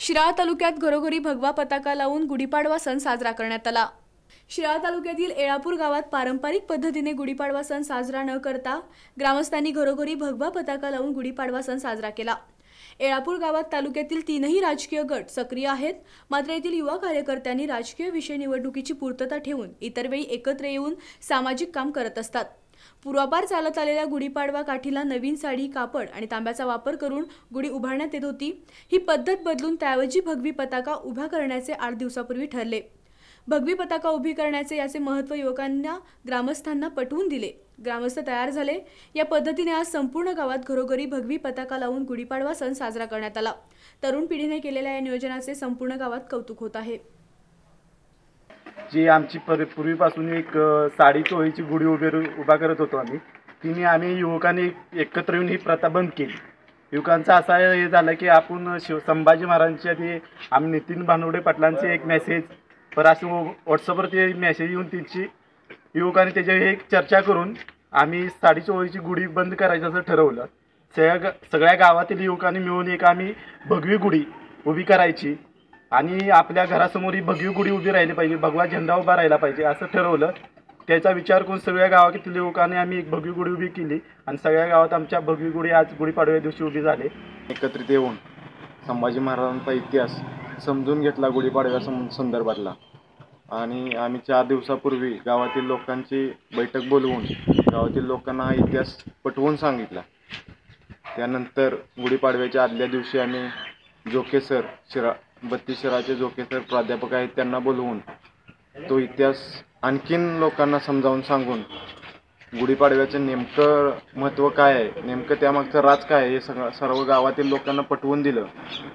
शिराळा तालुक्यात घरोघरी भगवा पताका लावून गुढीपाडवा सण साजरा करण्यात आला. शिराळा तालुक्यातील एळापूर गावात पारंपरिक पद्धतीने गुढीपाडवा सण साजरा न करता ग्रामस्थांनी घरोघरी भगवा पताका लावून गुढीपाडवा सण साजरा केला. एळापूर गावात तालुक्यातील तीनही राजकीय गट सक्रिय आहेत. मात्र येथील युवा कार्यकर्त्यांनी राजकीय विषय निवडणुकीची पूर्तता ठेवून इतर वेळी एकत्र येऊन सामाजिक काम करत असतात. पूर्वापार चालत आलेल्या गुढीपाडवा काठीला नवीन साडी कापड आणि तांब्याचा वापर करून गुढी उभारण्यात येत होती. ही पद्धत बदलून त्याऐवजी भगवी पताका उभा करण्याचे आठ दिवसापूर्वी ठरले. भगवी पताका उभी करण्याचे याचे महत्त्व युवकांना ग्रामस्थांना पटवून दिले. ग्रामस्थ तयार झाले. या पद्धतीने आज संपूर्ण गावात घरोघरी भगवी पताका लावून गुढीपाडवा सण साजरा करण्यात आला. तरुण पिढीने केलेल्या या नियोजनाचे संपूर्ण गावात कौतुक होत आहे. जी आमची पर पूर्वीपासून एक साडी चोळीची गुढी उभे उभा करत होतो आम्ही. तिने आम्ही युवकांनी एकत्र येऊन ही प्रथा बंद केली. युवकांचं असा हे झालं की आपण शिव संभाजी महाराजांच्या ते आम्ही नितीन भानवडे पाटलांचे एक मेसेज पर असे व्हॉट्सअपवर ते मेसेज येऊन त्यांची युवकांनी त्याच्या एक चर्चा करून आम्ही साडी चोळीची गुढी बंद करायचं असं ठरवलं. सगळ्या सगळ्या गावातील युवकांनी मिळून एक आम्ही भगवी गुढी उभी करायची. आणि आपल्या घरासमोर ही भगवी गुढी उभी राहिली पाहिजे भगवा झेंडा उभा राहिला पाहिजे असं ठरवलं. त्याचा विचार करून सगळ्या गावातील लोकांनी आम्ही एक भगवी गुढी उभी केली आणि सगळ्या गावात आमच्या भगवी गुढी आज गुढीपाडव्या दिवशी उभी झाली. एकत्रित येऊन संभाजी महाराजांचा इतिहास समजून घेतला गुढीपाडव्या सं संदर्भातला. आणि आम्ही चार दिवसापूर्वी गावातील लोकांची बैठक बोलवून गावातील लोकांना हा इतिहास पटवून सांगितला. त्यानंतर गुढीपाडव्याच्या आदल्या दिवशी आम्ही जोके सर शिरा बत्तीस शिराचे जोके सर प्राध्यापक आहेत त्यांना बोलवून तो इतिहास आणखीन लोकांना समजावून सांगून गुढीपाडव्याचं नेमकं महत्त्व काय आहे नेमकं त्यामागचं राज काय आहे हे सगळं सर्व गावातील लोकांना पटवून दिलं.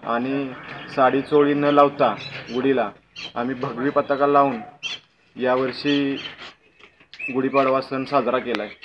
आणि साडी चोळी न लावता गुढीला आम्ही भगवी पताका लावून यावर्षी गुढीपाडवा सण साजरा केला आहे